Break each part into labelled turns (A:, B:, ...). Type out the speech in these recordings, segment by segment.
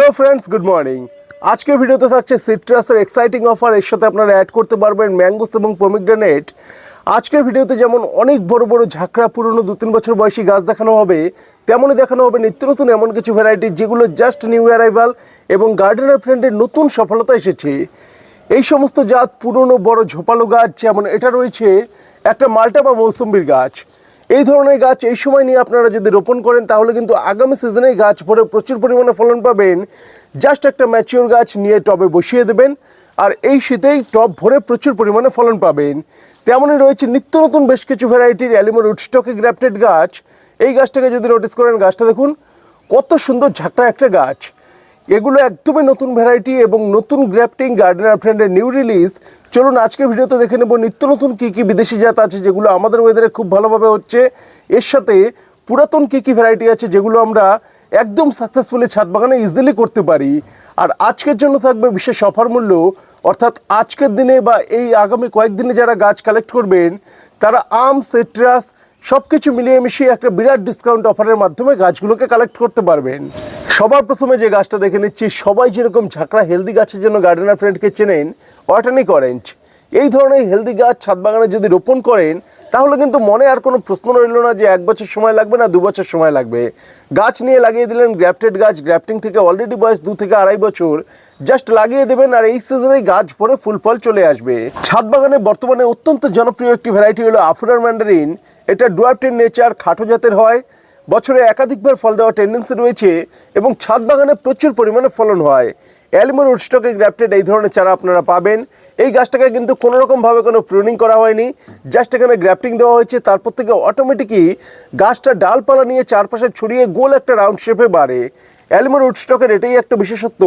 A: Hello friends good morning আজকের ভিডিওতে থাকছে সিট্রাসের এক্সাইটিং অফার এর সাথে আপনারা অ্যাড করতে পারবেন ম্যাঙ্গোস এবং পমিগ্রানেট আজকের ভিডিওতে যেমন অনেক বড় বড় ঝাঁকড়া, পুরনো দু তিন বছর বয়সী গাছ দেখানো হবে, তেমনই দেখানো হবে নিত্য নতুন এমন কিছু ভ্যারাইটি যেগুলো জাস্ট নিউ অ্যারাইভাল এবং গার্ডেনার ফ্রেন্ডের নতুন সফলতা এসেছে। এই সমস্ত জাত পুরনো বড় ঝোপালো গাছ, যেমন এটা রয়েছে, একটা মাল্টা বা মৌসুম্বির গাছ। এই ধরনের গাছ এই সময় নিয়ে আপনারা যদি রোপণ করেন, তাহলে কিন্তু আগামী সিজনে গাছ ভরে প্রচুর পরিমাণে ফলন পাবেন। জাস্ট একটা ম্যাচিওর গাছ নিয়ে টবে বসিয়ে দেবেন, আর এই শীতেই টব ভরে প্রচুর পরিমাণে ফলন পাবেন। তেমনই রয়েছে নিত্য নতুন বেশ কিছু ভ্যারাইটির অ্যালিমো রুটস্টকে গ্রাফটেড গাছ। এই গাছটাকে যদি নোটিস করেন, গাছটা দেখুন, কত সুন্দর ঝাঁকড়া একটা গাছ। এগুলো একদমই নতুন ভ্যারাইটি এবং নতুন গ্রাফটিং গার্ডেনার ফ্রেন্ডের নিউ রিলিজ চলুন আজকের ভিডিওতে দেখে নেব নিত্য নতুন কী কী বিদেশি জাত আছে যেগুলো আমাদের ওয়েদারে খুব ভালোভাবে হচ্ছে। এর সাথে পুরাতন কী কী ভ্যারাইটি আছে যেগুলো আমরা একদম সাকসেসফুলি ছাদ বাগানে ইজিলি করতে পারি। আর আজকের জন্য থাকবে বিশেষ অফার মূল্য, অর্থাৎ আজকের দিনে বা এই আগামী কয়েকদিনে যারা গাছ কালেক্ট করবেন, তারা আম সেট্রাস সব কিছু মিলিয়ে মিশিয়ে একটা বিরাট ডিসকাউন্ট অফারের মাধ্যমে গাছগুলোকে কালেক্ট করতে পারবেন। সবার প্রথমে যে গাছটা দেখে নিচ্ছি, সবাই যেরকম ঝাঁকড়া হেলদি গাছের জন্য গার্ডেনার ফ্রেন্ডকে চেনেন অর্টানিক অরেঞ্জ এই ধরনের হেলদি গাছ ছাদ বাগানে যদি রোপণ করেন, তাহলে কিন্তু মনে আর কোনো প্রশ্ন রইল না যে এক বছর সময় লাগবে না দু বছর সময় লাগবে। গাছ নিয়ে লাগিয়ে দিলেন গ্রাফটেড গাছ গ্রাফটিং থেকে অলরেডি বয়স দু থেকে আড়াই বছর। জাস্ট লাগিয়ে দেবেন আর এই সিজনেই গাছ ভরে ফুল ফল চলে আসবে। ছাদ বাগানে বর্তমানে অত্যন্ত জনপ্রিয় একটি ভ্যারাইটি হলো আফুরার ম্যান্ডারিন এটা ডুয়ার্টের নেচার খাটো জাতের হয়। বছরে একাধিকবার ফল দেওয়ার টেন্ডেন্সি রয়েছে এবং ছাদ বাগানে প্রচুর পরিমাণে ফলন হয়। অ্যালমো রুটস্টকে গ্রাফটেড এই ধরনের চারা আপনারা পাবেন। এই গাছটাকে কিন্তু কোনো রকমভাবে কোনো প্রুনিং করা হয়নি। জাস্ট এখানে গ্রাফটিং দেওয়া হয়েছে। তারপর থেকে অটোমেটিকই গাছটা ডালপালা নিয়ে চারপাশে ছড়িয়ে গোল একটা রাউন্ড শেপে বাড়ে। অ্যালমো রুটস্টকের এটাই একটা বিশেষত্ব।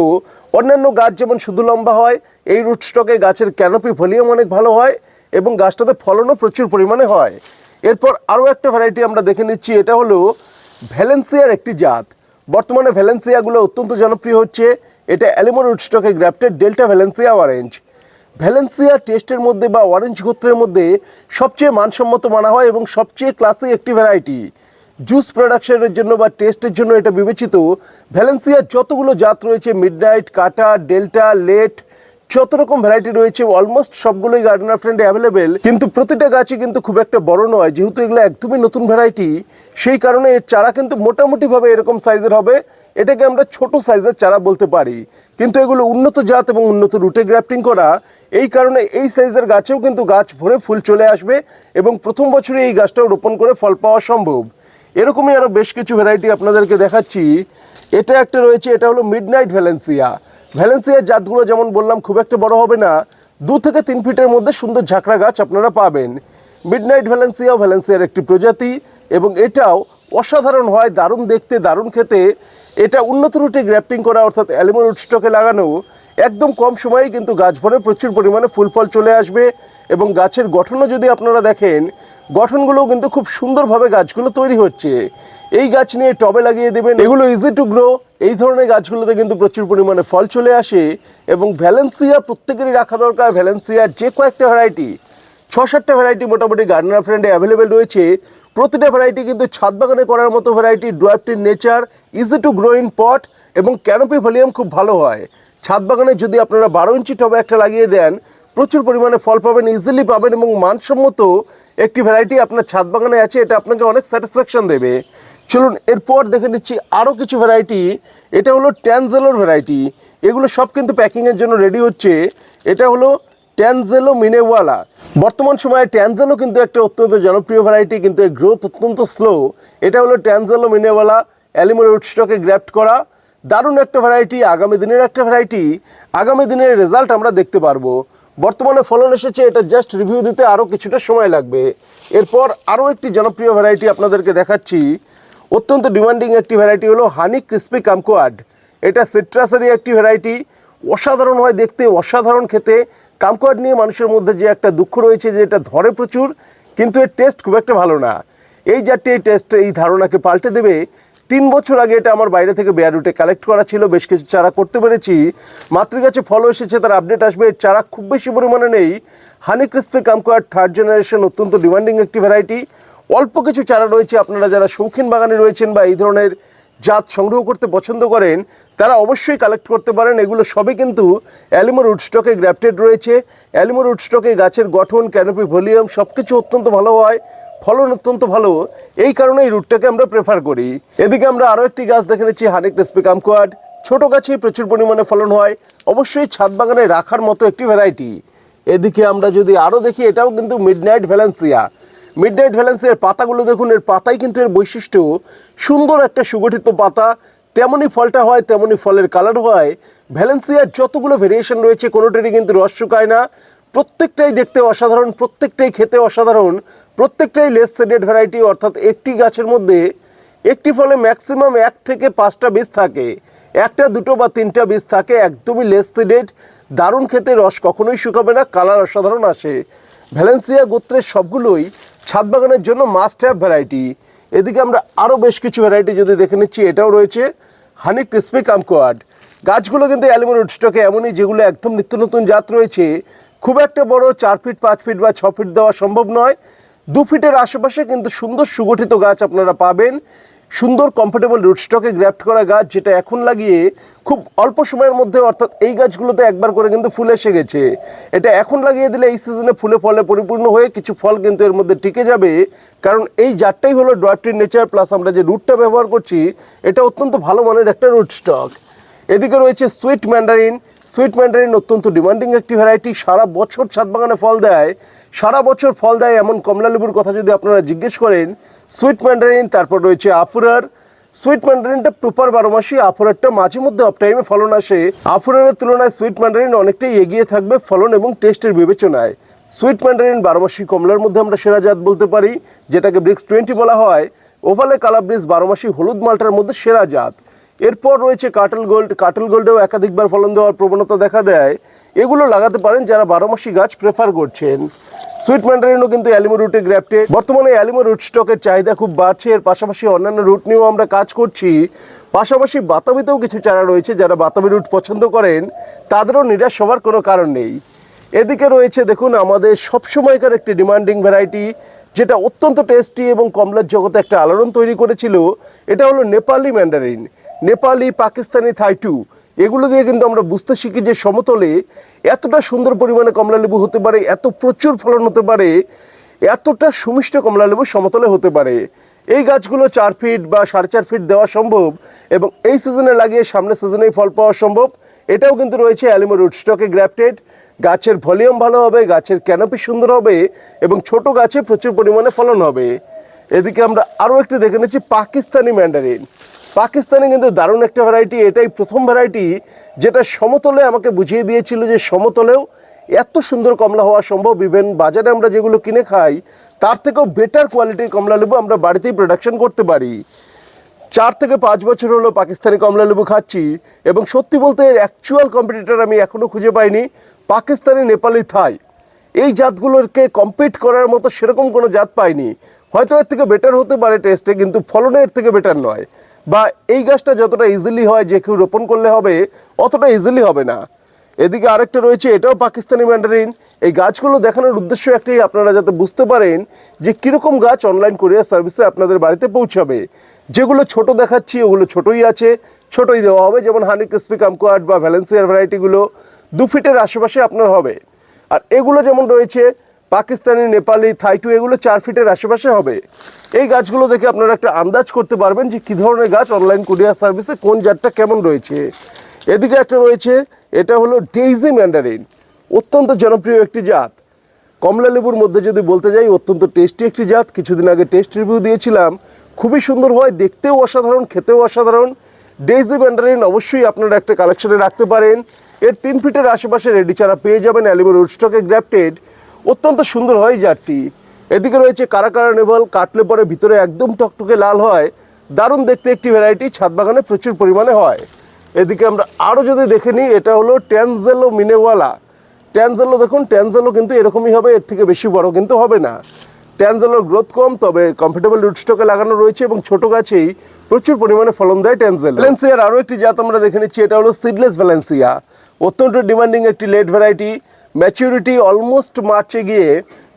A: অন্যান্য গাছ যেমন শুধু লম্বা হয়, এই রুটস্টকে গাছের ক্যানোপি ভলিউম অনেক ভালো হয় এবং গাছটাতে ফলনও প্রচুর পরিমাণে হয়। এরপর আরও একটা ভ্যারাইটি আমরা দেখে নিচ্ছি। এটা হলো ভ্যালেন্সিয়ার একটি জাত। বর্তমানে ভ্যালেন্সিয়াগুলো অত্যন্ত জনপ্রিয় হচ্ছে। এটা alemow রুটস্টকে grafted delta Valencia orange Valencia টেস্টের মধ্যে বা অরেঞ্জ গোত্রের মধ্যে সবচেয়ে মানসম্মত মানা হয় এবং সবচেয়ে ক্লাসিক একটি ভ্যারাইটি জুস প্রোডাকশনের জন্য বা টেস্টের জন্য এটা বিবেচিত। ভ্যালেন্সিয়ার যতগুলো জাত রয়েছে মিডনাইট কাটা ডেল্টা লেট যত রকম ভ্যারাইটি রয়েছে অলমোস্ট সবগুলোই গার্ডেনার ফ্রেন্ডে অ্যাভেলেবেল কিন্তু প্রতিটা গাছই কিন্তু খুব একটা বড় নয়। যেহেতু এগুলো একদমই নতুন ভ্যারাইটি সেই কারণে এর চারা কিন্তু মোটামুটিভাবে এরকম সাইজের হবে। এটাকে আমরা ছোট সাইজের চারা বলতে পারি। কিন্তু এগুলো উন্নত জাত এবং উন্নত রুটে গ্রাফটিং করা, এই কারণে এই সাইজের গাছেও কিন্তু গাছ ভরে ফুল চলে আসবে এবং প্রথম বছরে এই গাছটাও রোপণ করে ফল পাওয়া সম্ভব। এরকমই আরও বেশ কিছু ভ্যারাইটি আপনাদেরকে দেখাচ্ছি। এটা একটা রয়েছে, এটা হলো মিডনাইট ভ্যালেন্সিয়া ভ্যালেন্সিয়ার জাতগুলো যেমন বললাম, খুব একটা বড় হবে না। দু থেকে তিন ফিটের মধ্যে সুন্দর ঝাঁকড়া গাছ আপনারা পাবেন। মিডনাইট ভ্যালেন্সিয়াও ভ্যালেন্সিয়ার একটি প্রজাতি এবং এটাও অসাধারণ হয়, দারুণ দেখতে, দারুণ খেতে। এটা উন্নত রুটে গ্রাফটিং করা, অর্থাৎ অ্যালিমো রুট স্টকে লাগানো। একদম কম সময়েই কিন্তু গাছ ভরে প্রচুর পরিমাণে ফুল ফল চলে আসবে এবং গাছের গঠনও যদি আপনারা দেখেন, গঠনগুলোও কিন্তু খুব সুন্দরভাবে গাছগুলো তৈরি হচ্ছে। এই গাছ নিয়ে টবে লাগিয়ে দেবেন। এগুলো ইজি টু গ্রো এই ধরনের গাছগুলোতে কিন্তু প্রচুর পরিমাণে ফল চলে আসে এবং ভ্যালেন্সিয়া প্রত্যেকেরই রাখা দরকার। ভ্যালেন্সিয়ার যে কয়েকটা ভ্যারাইটি ছ সাতটা ভ্যারাইটি মোটামুটি গার্ডেনার ফ্রেন্ডে অ্যাভেলেবেল রয়েছে। প্রতিটা ভ্যারাইটি কিন্তু ছাদ বাগানে করার মতো variety ড্রাফটির nature easy to grow in pot এবং ক্যানোপি ভলিউম খুব ভালো হয়। ছাদ বাগানে যদি আপনারা বারো ইঞ্চি টবে একটা লাগিয়ে দেন, প্রচুর পরিমাণে ফল পাবেন ইজিলি পাবেন এবং মানসম্মত একটি ভ্যারাইটি আপনার ছাদ বাগানে আছে, এটা আপনাকে অনেক স্যাটিসফ্যাকশন দেবে। চলুন এরপর দেখে নিচ্ছি আরও কিছু ভ্যারাইটি এটা হলো ট্যানজেলোর ভ্যারাইটি এগুলো সব কিন্তু প্যাকিংয়ের জন্য রেডি হচ্ছে। এটা হলো ট্যানজেলো মিনেওয়ালা বর্তমান সময়ে ট্যানজেলো কিন্তু একটা অত্যন্ত জনপ্রিয় ভ্যারাইটি কিন্তু এর গ্রোথ অত্যন্ত স্লো এটা হলো ট্যানজেলো মিনেওয়ালা অ্যালিমো রুটস্টকে গ্র্যাফট করা। দারুণ একটা ভ্যারাইটি আগামী দিনের একটা ভ্যারাইটি আগামী দিনের রেজাল্ট আমরা দেখতে পারব। বর্তমানে ফলন এসেছে, এটা জাস্ট রিভিউ দিতে আরও কিছুটা সময় লাগবে। এরপর আরও একটি জনপ্রিয় ভ্যারাইটি আপনাদেরকে দেখাচ্ছি। অত্যন্ত ডিমান্ডিং একটি ভ্যারাইটি হলো হানি ক্রিস্পি কামকোয়াড এটা সিট্রাসেরই একটি ভ্যারাইটি অসাধারণ হয় দেখতে, অসাধারণ খেতে। কামকোয়াড নিয়ে মানুষের মধ্যে যে একটা দুঃখ রয়েছে যে এটা ধরে প্রচুর, কিন্তু এর টেস্ট খুব একটা ভালো না। এই জাতটি এই টেস্ট এই ধারণাকে পাল্টে দেবে। তিন বছর আগে এটা আমার বাইরে থেকে বেয়ার রুটে কালেক্ট করা ছিল, বেশ কিছু চারা করতে পেরেছি। মাতৃগাছে ফলও এসেছে, তার আপডেট আসবে। এর চারা খুব বেশি পরিমাণে নেই। Honey crispy kumquat third generation অত্যন্ত ডিমান্ডিং একটি ভ্যারাইটি অল্প কিছু চারা রয়েছে। আপনারা যারা শৌখিন বাগানে রয়েছেন বা এই ধরনের জাত সংগ্রহ করতে পছন্দ করেন, তারা অবশ্যই কালেক্ট করতে পারেন। এগুলো সবই কিন্তু অ্যালিমো রুট স্টকে গ্রাফটেড রয়েছে। অ্যালিমো রুট স্টকে গাছের গঠন ক্যানোপি ভলিউম সব কিছু অত্যন্ত ভালো হয়। ফলন অত্যন্ত ভালো। এই কারণে এই রুটটাকে আমরা প্রেফার করি। এদিকে আমরা আরও একটি গাছ দেখে নিচ্ছি, হানিক টেসপি কামকোয়াড ছোট গাছেই প্রচুর পরিমাণে ফলন হয়। অবশ্যই ছাদ বাগানে রাখার মতো একটি ভ্যারাইটি এদিকে আমরা যদি আরও দেখি, এটাও কিন্তু মিডনাইট ভ্যালেন্সিয়া মিডনাইট ভ্যালেন্সিয়ার পাতাগুলো দেখুন, এর পাতাই কিন্তু এর বৈশিষ্ট্য। সুন্দর একটা সুগঠিত পাতা, তেমনই ফলটা হয়, তেমনই ফলের কালার হয়। ভ্যালেন্সিয়ার যতগুলো ভেরিয়েশন রয়েছে, কোনোটারই কিন্তু রস শুকায় না। প্রত্যেকটাই দেখতে অসাধারণ, প্রত্যেকটাই খেতে অসাধারণ, প্রত্যেকটাই লেস সেডেড ভ্যারাইটি অর্থাৎ একটি গাছের মধ্যে একটি ফলে ম্যাক্সিমাম এক থেকে পাঁচটা বীজ থাকে। একটা, দুটো বা তিনটা বীজ থাকে, একদমই লেস সিডেড দারুণ খেতে রস কখনোই শুকাবে না কালার অসাধারণ আসে। ভ্যালেন্সিয়া গোত্রের সবগুলোই ছাদ বাগানের জন্য মাস্ট হ্যাভ ভ্যারাইটি এদিকে আমরা আরও বেশ কিছু ভ্যারাইটি যদি দেখে নিচ্ছি, এটাও রয়েছে হানি ক্রিসপি কামকোয়াড গাছগুলো কিন্তু অ্যালুমিনিয়াম উডস্টকে এমনই, যেগুলো একদম নিত্য নতুন জাত রয়েছে। খুব একটা বড় চার ফিট পাঁচ ফিট বা ছ ফিট দেওয়া সম্ভব নয়। দু ফিটের আশেপাশে কিন্তু সুন্দর সুগঠিত গাছ আপনারা পাবেন। সুন্দর কমফোর্টেবল রুটস্টকে গ্র্যাফট করা গাছ যেটা এখন লাগিয়ে খুব অল্প সময়ের মধ্যে অর্থাৎ এই গাছগুলোতে একবার করে কিন্তু ফুল এসে গেছে। এটা এখন লাগিয়ে দিলে এই সিজনে ফুলে ফলে পরিপূর্ণ হয়ে কিছু ফল কিন্তু এর মধ্যে টিকে যাবে। কারণ এই জাতটাই হলো ডয়ারটির নেচার প্লাস আমরা যে রুটটা ব্যবহার করছি, এটা অত্যন্ত ভালো মানের একটা রুট স্টক এদিকে রয়েছে সুইট ম্যান্ডারিন সুইট ম্যান্ডারিন অত্যন্ত ডিমান্ডিং একটি ভ্যারাইটি সারা বছর ছাদ বাগানে ফল দেয়। সারা বছর ফল দেয় এমন কমলা লেবুর কথা যদি আপনারা জিজ্ঞেস করেন সুইট ম্যান্ডারিন তারপর রয়েছে আফুরার। সুইট ম্যান্ডারিনটা প্রপার বারো মাসই, আফুরারটা মাঝে মধ্যে অফ টাইমে ফলন আসে। আফুরারের তুলনায় সুইট ম্যান্ডারিন অনেকটাই এগিয়ে থাকবে ফলন এবং টেস্টের বিবেচনায়। সুইট ম্যান্ডারিন বারো মাসি কমলার মধ্যে আমরা সেরা জাত বলতে পারি, যেটাকে ব্রিক্স টোয়েন্টি বলা হয়। ওভালে কালাব্রিজ বারো মাসি হলুদ মালটার মধ্যে সেরা জাত। এরপর রয়েছে কাটল গোল্ড। কাটল গোল্ডেও একাধিকবার ফলন দেওয়ার প্রবণতা দেখা দেয়। এগুলো লাগাতে পারেন যারা বারো মাসি গাছ প্রেফার করছেন। সুইট ম্যান্ডারিনও কিন্তু অ্যালিমো রুটে গ্র্যাফটেড বর্তমানে অ্যালিমো রুট স্টকের চাহিদা খুব বাড়ছে। এর পাশাপাশি অন্যান্য রুট নিয়েও আমরা কাজ করছি। পাশাপাশি বাতাবিতেও কিছু চারা রয়েছে যারা বাতাবি রুট পছন্দ করেন। তাদেরও নিরাশ হওয়ার কোনো কারণ নেই। এদিকে রয়েছে দেখুন, আমাদের সবসময়কার একটি ডিমান্ডিং ভ্যারাইটি যেটা অত্যন্ত টেস্টি এবং কমলার জগতে একটা আলোড়ন তৈরি করেছিল। এটা হলো নেপালি ম্যান্ডারিন নেপালি, পাকিস্তানি থাইটু এগুলো দিয়ে কিন্তু আমরা বুঝতে শিখি যে সমতলে এতটা সুন্দর পরিমাণে কমলা লেবু হতে পারে, এত প্রচুর ফলন হতে পারে, এতটা সুমিষ্ট কমলা লেবু সমতলে হতে পারে। এই গাছগুলো চার ফিট বা সাড়ে চার ফিট দেওয়া সম্ভব এবং এই সিজনে লাগিয়ে সামনের সিজনেই ফল পাওয়া সম্ভব। এটাও কিন্তু রয়েছে অ্যালিমো রুট স্টকে গ্র্যাফটেড গাছের ভলিউম ভালো হবে, গাছের ক্যানোপি সুন্দর হবে এবং ছোট গাছে প্রচুর পরিমাণে ফলন হবে। এদিকে আমরা আরও একটি দেখে নিচ্ছি পাকিস্তানি ম্যান্ডারিন। পাকিস্তানি কিন্তু দারুণ একটা ভ্যারাইটি এটাই প্রথম ভ্যারাইটি যেটা সমতলে আমাকে বুঝিয়ে দিয়েছিল যে সমতলেও এত সুন্দর কমলা হওয়া সম্ভব। ইভেন বাজারে আমরা যেগুলো কিনে খাই, তার থেকেও বেটার কোয়ালিটির কমলা লেবু আমরা বাড়িতেই প্রোডাকশন করতে পারি। চার থেকে পাঁচ বছর হলো পাকিস্তানি কমলা লেবু খাচ্ছি এবং সত্যি বলতে এর অ্যাকচুয়াল কম্পিটিটর আমি এখনও খুঁজে পাইনি, পাকিস্তানি, নেপালি, থাই। এই জাতগুলোকে কম্পিট করার মতো সেরকম কোনো জাত পাইনি। হয়তো এর থেকে বেটার হতে পারে টেস্টে কিন্তু ফলনে এর থেকে বেটার নয়। বা এই গাছটা যতটা ইজিলি হয় যে কেউ রোপণ করলে হবে, অতটা ইজিলি হবে না। এদিকে আরেকটা রয়েছে, এটাও পাকিস্তানি ম্যান্ডারিন এই গাছগুলো দেখানোর উদ্দেশ্য একটাই, আপনারা যাতে বুঝতে পারেন যে কীরকম গাছ অনলাইন কোরিয়ার সার্ভিসে আপনাদের বাড়িতে পৌঁছাবে। যেগুলো ছোট দেখাচ্ছি, ওগুলো ছোটই আছে, ছোটই দেওয়া হবে, যেমন হানি ক্রিসপি কামকোয়াড বা ভ্যালেন্সিয়ার ভ্যারাইটিগুলো দু ফিটের আশেপাশে আপনার হবে। আর এগুলো যেমন রয়েছে পাকিস্তানি, নেপালি, থাইটু, এগুলো চার ফিটের আশেপাশে হবে। এই গাছগুলো দেখে আপনারা একটা আন্দাজ করতে পারবেন যে কী ধরনের গাছ অনলাইন কুরিয়ার সার্ভিসে কোন জাতটা কেমন রয়েছে। এদিকে একটা রয়েছে, এটা হলো ডেইজি ম্যান্ডারিন, অত্যন্ত জনপ্রিয় একটি জাত। কমলা লেবুর মধ্যে যদি বলতে যাই, অত্যন্ত টেস্টি একটি জাত। কিছুদিন আগে টেস্ট রিভিউ দিয়েছিলাম। খুবই সুন্দর হয়, দেখতেও অসাধারণ, খেতেও অসাধারণ। ডেইজি ম্যান্ডারিন অবশ্যই আপনারা একটা কালেকশনে রাখতে পারেন। এর তিন ফিটের আশেপাশে রেডি চারা পেয়ে যাবেন অ্যালিমো রুটস্টকে গ্র্যাফটেড অত্যন্ত সুন্দর হয় জাতটি এদিকে রয়েছে কারা কারা নেভাল, কাটলে পরে ভিতরে একদম টকটকে লাল হয়। দারুণ দেখতে একটি ভ্যারাইটি ছাদ বাগানে প্রচুর পরিমাণে হয়। এদিকে আমরা আরও যদি দেখে নিই, এটা হলো ট্যানজেলো মিনেওয়ালা। ট্যানজেলো দেখুন, ট্যানজেলো কিন্তু এরকমই হবে, এর থেকে বেশি বড় কিন্তু হবে না। ট্যানজেলোর গ্রোথ কম, তবে কমফোর্টেবল রুট স্টকে লাগানো রয়েছে এবং ছোট গাছেই প্রচুর পরিমাণে ফলন দেয় ট্যানজেল। ভ্যালেন্সিয়ার আরও একটি জাত আমরা দেখে নিচ্ছি, এটা হলো সিডলেস ভ্যালেন্সিয়া অত্যন্ত ডিমান্ডিং একটি লেট ভ্যারাইটি ম্যাচিউরিটি অলমোস্ট মার্চে গিয়ে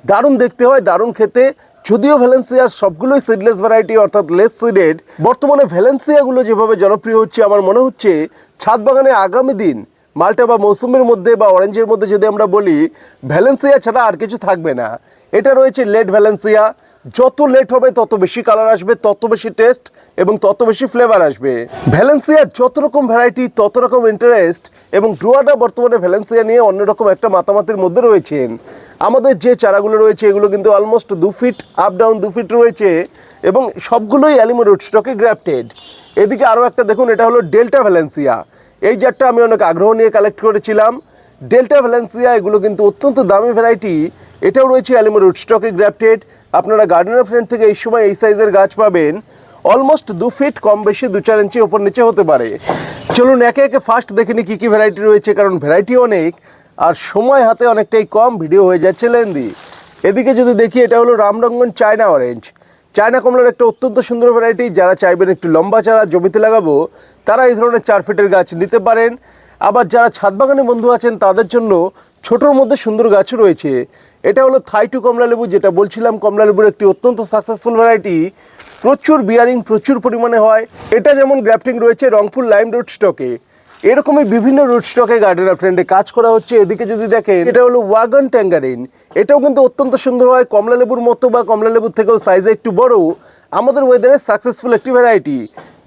A: দারুণ দেখতে হয়, দারুণ খেতে। যদিও ভ্যালেন্সিয়ার সবগুলোই সিডলেস ভ্যারাইটি অর্থাৎ লেস সিডেড বর্তমানে ভ্যালেন্সিয়াগুলো যেভাবে জনপ্রিয় হচ্ছে, আমার মনে হচ্ছে ছাদ বাগানে আগামী দিন, মাল্টা বা মৌসুমের মধ্যে বা অরেঞ্জের মধ্যে যদি আমরা বলি ভ্যালেন্সিয়া ছাড়া আর কিছু থাকবে না। এটা রয়েছে লেট ভ্যালেন্সিয়া যত লেট হবে, তত বেশি কালার আসবে, তত বেশি টেস্ট এবং তত বেশি ফ্লেভার আসবে। ভ্যালেন্সিয়ার যত রকম ভ্যারাইটি তত রকম ইন্টারেস্ট এবং ড্রোয়াটা বর্তমানে ভ্যালেন্সিয়া নিয়ে অন্যরকম একটা মাতামাতির মধ্যে রয়েছেন। আমাদের যে চারাগুলো রয়েছে, এগুলো কিন্তু অলমোস্ট দু ফিট আপ ডাউন দু ফিট রয়েছে এবং সবগুলোই অ্যালিমো স্টকে গ্রাফটেড এদিকে আরও একটা দেখুন, এটা হলো ডেল্টা ভ্যালেন্সিয়া এই জাতটা আমি অনেক আগ্রহ নিয়ে কালেক্ট করেছিলাম। ডেল্টা ভ্যালেন্সিয়া এগুলো কিন্তু অত্যন্ত দামি ভ্যারাইটি এটাও রয়েছে অ্যালিমো স্টকে গ্রাফটেড আপনারা গার্ডেনার ফ্রেন্ড থেকে এই সময় এই সাইজের গাছ পাবেন। অলমোস্ট দু ফিট কম বেশি, দু চার ইঞ্চি ওপর নিচে হতে পারে। চলুন একে একে ফার্স্ট দেখে নিই কী কী ভ্যারাইটি রয়েছে, কারণ ভ্যারাইটি অনেক, আর সময় হাতে অনেকটাই কম ভিডিও হয়ে যাচ্ছে লেন্দি এদিকে যদি দেখি, এটা হলো রামরঙ্গন চায়না অরেঞ্জ চায়না কমলার একটা অত্যন্ত সুন্দর ভ্যারাইটি যারা চাইবেন একটু লম্বা চারা জমিতে লাগাবো, তারা এই ধরনের চার ফিটের গাছ নিতে পারেন। আবার যারা ছাদ বাগানে বন্ধু আছেন, তাদের জন্য ছোটোর মধ্যে সুন্দর গাছও রয়েছে। এটা হলো থাইটু কমলা লেবু, যেটা বলছিলাম কমলালেবুর একটি অত্যন্ত সাকসেসফুল ভ্যারাইটি প্রচুর বিয়ারিং প্রচুর পরিমাণে হয়। এটা যেমন গ্রাফটিং রয়েছে রংপুর লাইম রুট স্টকে এরকমই বিভিন্ন রুট স্টকে গার্ডেনার ফ্রেন্ডে কাজ করা হচ্ছে। এদিকে যদি দেখেন, এটা হলো ওয়াগন ট্যাঙ্গারিন এটাও কিন্তু অত্যন্ত সুন্দর হয়। কমলা লেবুর মতো বা কমলা লেবুর থেকেও সাইজে একটু বড়। আমাদের ওয়েদারে সাকসেসফুল একটি ভ্যারাইটি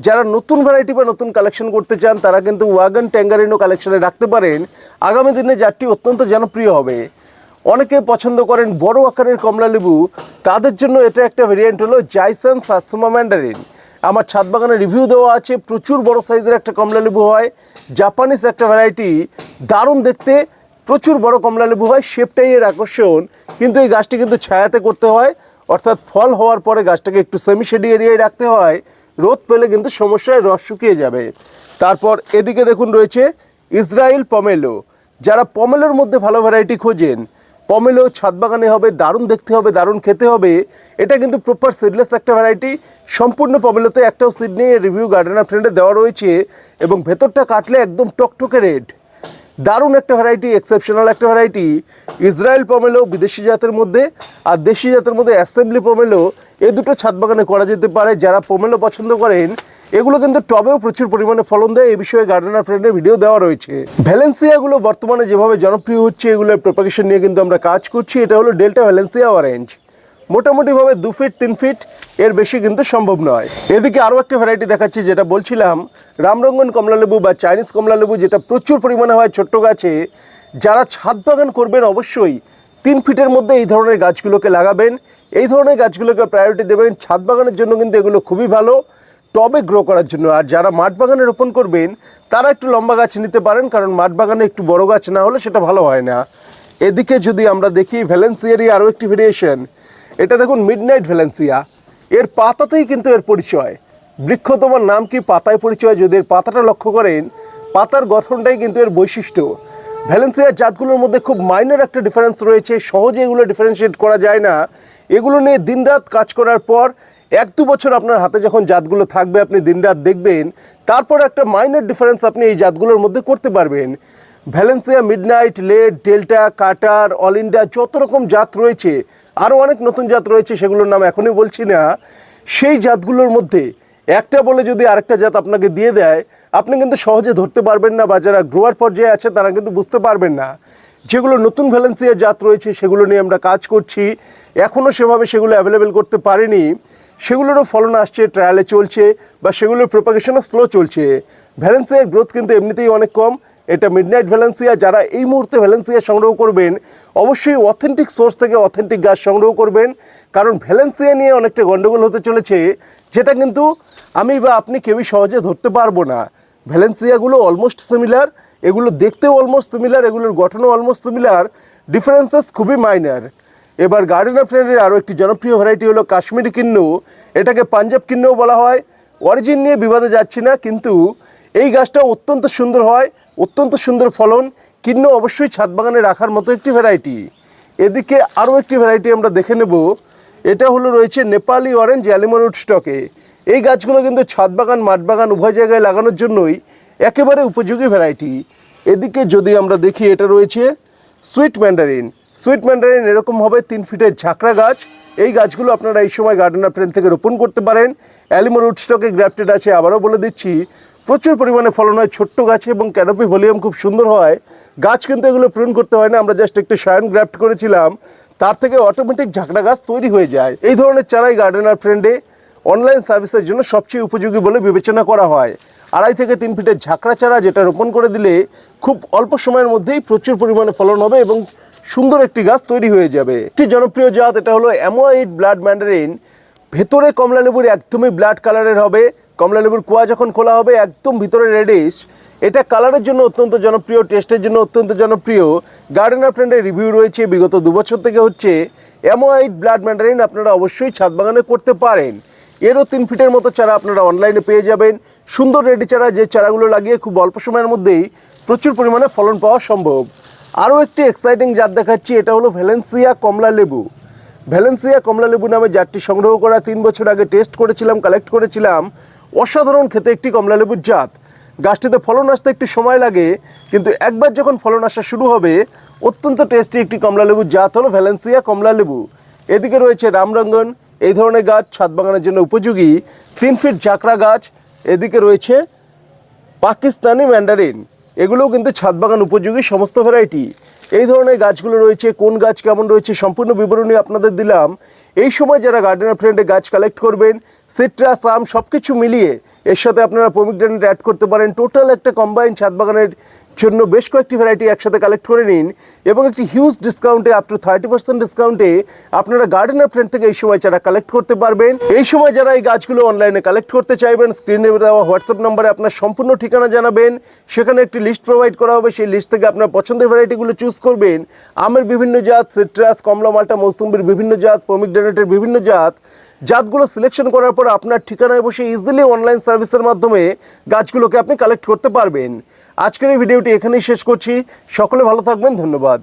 A: যারা নতুন ভ্যারাইটি বা নতুন কালেকশন করতে চান, তারা কিন্তু ওয়াগন ট্যাঙ্গারিনও কালেকশনে রাখতে পারেন। আগামী দিনে জাতটি অত্যন্ত জনপ্রিয় হবে। অনেকে পছন্দ করেন বড় আকারের কমলা লেবু। তাদের জন্য এটা একটা ভেরিয়েন্ট হলো জাইসন সাতসমা ম্যান্ডারিন আমার ছাদ বাগানে রিভিউ দেওয়া আছে, প্রচুর বড় সাইজের একটা কমলা লেবু হয়। জাপানিজ একটা ভ্যারাইটি দারুণ দেখতে, প্রচুর বড় কমলা লেবু হয় শেপটাই এর আকর্ষণ। কিন্তু এই গাছটি কিন্তু ছায়াতে করতে হয়। অর্থাৎ ফল হওয়ার পরে গাছটাকে একটু সেমি শেডি এরিয়ায় রাখতে হয়। রোদ পেলে কিন্তু সমস্যায় রস শুকিয়ে যাবে। তারপর এদিকে দেখুন রয়েছে ইসরায়েল পমেলো। যারা পমেলোর মধ্যে ভালো ভ্যারাইটি খোঁজেন, পমেলো ছাদ বাগানে হবে, দারুণ দেখতে হবে, দারুণ খেতে হবে, এটা কিন্তু প্রপার সিডলেস একটা ভ্যারাইটি সম্পূর্ণ পমেলোতে একটাও সিড নিয়ে রিভিউ গার্ডেন অফ ফ্রেন্ডে দেওয়া রয়েছে এবং ভেতরটা কাটলে একদম টকটকে রেড দারুণ একটা ভ্যারাইটি এক্সেপশনাল একটা ভ্যারাইটি ইসরায়েল পমেলো বিদেশি জাতের মধ্যে আর দেশি জাতের মধ্যে অ্যাসেম্বলি পমেলো এই দুটো ছাদ বাগানে করা যেতে পারে। যারা পমেলো পছন্দ করেন, এগুলো কিন্তু টবেও প্রচুর পরিমাণে ফলন দেয়। এই বিষয়ে গার্ডেনার ফ্রেন্ডের ভিডিও দেওয়া রয়েছে। ভ্যালেন্সিয়াগুলো বর্তমানে যেভাবে জনপ্রিয় হচ্ছে এগুলোর প্রপাগেশন নিয়ে কিন্তু আমরা কাজ করছি। এটা হলো ডেল্টা ভ্যালেন্সিয়া অরেঞ্জ মোটামুটিভাবে দু ফিট, তিন ফিট এর বেশি কিন্তু সম্ভব নয়। এদিকে আরও একটা ভ্যারাইটি দেখাচ্ছি, যেটা বলছিলাম, রামরঙ্গন কমলালেবু বা চাইনিজ কমলালেবু, যেটা প্রচুর পরিমাণে হয় ছোট্ট গাছে। যারা ছাদ বাগান করবেন অবশ্যই তিন ফিটের মধ্যে এই ধরনের গাছগুলোকে লাগাবেন। এই ধরনের গাছগুলোকে প্রায়োরিটি দেবেন। ছাদ বাগানের জন্য কিন্তু এগুলো খুবই ভালো, টবে গ্রো করার জন্য। আর যারা মাঠ বাগানে রোপণ করবেন, তারা একটু লম্বা গাছ নিতে পারেন, কারণ মাঠ বাগানে একটু বড় গাছ না হলে সেটা ভালো হয় না। এদিকে যদি আমরা দেখি ভ্যালেন্সিয়ারি আরও একটি ভেরিয়েশন এটা দেখুন মিডনাইট ভ্যালেন্সিয়া এর পাতাতেই কিন্তু এর পরিচয়। বৃক্ষ তোমার নাম কি? পাতায় পরিচয়। যদি এর পাতাটা লক্ষ্য করেন, পাতার গঠনটাই কিন্তু এর বৈশিষ্ট্য। ভ্যালেন্সিয়ার জাতগুলোর মধ্যে খুব মাইনর একটা ডিফারেন্স রয়েছে। সহজে এগুলো ডিফারেন্সিয়েট করা যায় না। এগুলো নিয়ে দিনরাত কাজ করার পর, এক দু বছর আপনার হাতে যখন জাতগুলো থাকবে, আপনি দিনরাত দেখবেন। তারপর একটা মাইনর ডিফারেন্স আপনি এই জাতগুলোর মধ্যে করতে পারবেন। ভ্যালেন্সিয়া মিডনাইট লেড ডেল্টা কাটার অল ইন্ডিয়া যত রকম জাত রয়েছে আরও অনেক নতুন জাত রয়েছে, সেগুলোর নাম এখনই বলছি না। সেই জাতগুলোর মধ্যে একটা বলে যদি আরেকটা জাত আপনাকে দিয়ে দেয়, আপনি কিন্তু সহজে ধরতে পারবেন না বা যারা গ্রোয়ার পর্যায়ে আছে, তারা কিন্তু বুঝতে পারবেন না। যেগুলো নতুন ভ্যালেন্সিয়া জাত রয়েছে, সেগুলো নিয়ে আমরা কাজ করছি। এখনও সেভাবে সেগুলো অ্যাভেলেবেল করতে পারিনি। সেগুলোরও ফলন আসছে ট্রায়ালে চলছে বা সেগুলোর প্রোপাগেশনও স্লো চলছে। ভ্যালেন্সিয়ার গ্রোথ কিন্তু এমনিতেই অনেক কম। এটা মিডনাইট ভ্যালেন্সিয়া যারা এই মুহূর্তে ভ্যালেন্সিয়া সংগ্রহ করবেন, অবশ্যই অথেন্টিক সোর্স থেকে অথেন্টিক গাছ সংগ্রহ করবেন। কারণ ভ্যালেন্সিয়া নিয়ে অনেকটা গণ্ডগোল হতে চলেছে, যেটা কিন্তু আমি বা আপনি কেউই সহজে ধরতে পারব না। ভ্যালেন্সিয়াগুলো অলমোস্ট সিমিলার এগুলো দেখতেও অলমোস্ট সিমিলার এগুলোর গঠনও অলমোস্ট সিমিলার ডিফারেন্সেস খুবই মাইনার এবার গার্ডেন অফ ফ্রেন্ডের আরও একটি জনপ্রিয় ভ্যারাইটি হলো কাশ্মীরি কিন্নু, এটাকে পাঞ্জাব কিন্নুও বলা হয়। অরিজিন নিয়ে বিবাদে যাচ্ছি না, কিন্তু এই গাছটা অত্যন্ত সুন্দর হয়। অত্যন্ত সুন্দর ফলন, কিন্ন অবশ্যই ছাদ বাগানে রাখার মতো একটি ভ্যারাইটি এদিকে আরও একটি ভ্যারাইটি আমরা দেখে নেব। এটা হলো রয়েছে নেপালি অরেঞ্জ অ্যালিমোরুট স্টকে এই গাছগুলো কিন্তু ছাদ বাগান, মাঠ বাগান উভয় জায়গায় লাগানোর জন্যই একেবারে উপযোগী ভ্যারাইটি এদিকে যদি আমরা দেখি, এটা রয়েছে সুইট ম্যান্ডারিন সুইট ম্যান্ডারিন এরকম হবে তিন ফিটের ঝাঁকড়া গাছ। এই গাছগুলো আপনারা এই সময় গার্ডেনার ফ্রেন্ড থেকে রোপণ করতে পারেন। অ্যালিমো স্টকে গ্রাফটেড আছে, আবারও বলে দিচ্ছি। প্রচুর পরিমাণে ফলন হয়, ছোট্ট গাছে এবং ক্যানোপি ভলিউম খুব সুন্দর হয়। গাছ কিন্তু এগুলো প্রুন করতে হয় না, আমরা জাস্ট একটু সায়ন গ্রাফট করেছিলাম। তার থেকে অটোমেটিক ঝাঁকড়া গাছ তৈরি হয়ে যায়। এই ধরনের চারাই গার্ডেনার ফ্রেন্ডে অনলাইন সার্ভিসের জন্য সবচেয়ে উপযোগী বলে বিবেচনা করা হয়। আড়াই থেকে তিন ফিটের ঝাঁকড়া চারা যেটা রোপণ করে দিলে খুব অল্প সময়ের মধ্যেই প্রচুর পরিমাণে ফলন হবে এবং সুন্দর একটি গাছ তৈরি হয়ে যাবে। একটি জনপ্রিয় জাত এটা হলো অ্যামোয়াইড ব্লাড ম্যান্ডারিন ভেতরে কমলা লেবুর একদমই ব্লাড কালারের হবে। কমলা লেবুর কুয়া যখন খোলা হবে, একদম ভিতরে রেডিশ এটা কালারের জন্য অত্যন্ত জনপ্রিয় টেস্টের জন্য অত্যন্ত জনপ্রিয়। গার্ডেনার ফ্রেন্ডের রিভিউ রয়েছে বিগত দু বছর থেকে হচ্ছে অ্যামোয়াইড ব্লাড ম্যান্ডারিন আপনারা অবশ্যই ছাদ বাগানে করতে পারেন। এরও তিন ফিটের মতো চারা আপনারা অনলাইনে পেয়ে যাবেন। সুন্দর রেডি চারা, যে চারাগুলো লাগিয়ে খুব অল্প সময়ের মধ্যেই প্রচুর পরিমাণে ফলন পাওয়া সম্ভব। আরও একটি এক্সাইটিং জাত দেখাচ্ছি, এটা হলো ভ্যালেন্সিয়া কমলা লেবু ভ্যালেন্সিয়া কমলা লেবু নামে জাতটি সংগ্রহ করা তিন বছর আগে টেস্ট করেছিলাম কালেক্ট করেছিলাম। অসাধারণ খেতে একটি কমলালেবুর জাত। গাছটিতে ফলন আসতে একটু সময় লাগে, কিন্তু একবার যখন ফলন আসা শুরু হবে, অত্যন্ত টেস্টি একটি কমলালেবুর জাত হলো ভ্যালেন্সিয়া কমলালেবু। এদিকে রয়েছে রামরঙ্গন, এই ধরনের গাছ ছাদ বাগানের জন্য উপযোগী। তিন ফিট ঝাঁকড়া গাছ, এদিকে রয়েছে পাকিস্তানি ম্যান্ডারিন। এগুলোও কিন্তু ছাদ বাগান উপযোগী সমস্ত ভ্যারাইটি এই ধরনের গাছগুলো রয়েছে, কোন গাছ কেমন রয়েছে সম্পূর্ণ বিবরণী আপনাদের দিলাম। এই সময় যারা গার্ডেনার ফ্রেন্ডে গাছ কালেক্ট করবেন সিট্রাস আম সব কিছু মিলিয়ে এর সাথে আপনারা পমিগ্রেনেট অ্যাড করতে পারেন। টোটাল একটা কম্বাইন ছাদ বাগানের জন্য বেশ কয়েকটি ভ্যারাইটি একসাথে কালেক্ট করে নিন এবং একটি হিউজ ডিসকাউন্টে আপ টু থার্টি পার্সেন্ট ডিসকাউন্টে আপনারা গার্ডেনার ফ্রেন্ড থেকে এই সময় যারা কালেক্ট করতে পারবেন। এই সময় যারা এই গাছগুলো অনলাইনে কালেক্ট করতে চাইবেন স্ক্রিনে দেওয়া হোয়াটসঅ্যাপ নম্বরে আপনার সম্পূর্ণ ঠিকানা জানাবেন। সেখানে একটি লিস্ট প্রোভাইড করা হবে, সেই লিস্ট থেকে আপনার পছন্দের ভ্যারাইটিগুলো চুজ করবেন। আমের বিভিন্ন জাত সিট্রাস কমলা, মাল্টা, মৌসুম্বির বিভিন্ন জাত পমিগ্রেনেটের বিভিন্ন জাত। জাতগুলো সিলেকশন করার পর আপনার ঠিকানায় বসে ইজিলি অনলাইন সার্ভিসের মাধ্যমে গাছগুলোকে আপনি কালেক্ট করতে পারবেন। আজকের এই ভিডিওটি এখানেই শেষ করছি। সকলে ভালো থাকবেন ধন্যবাদ।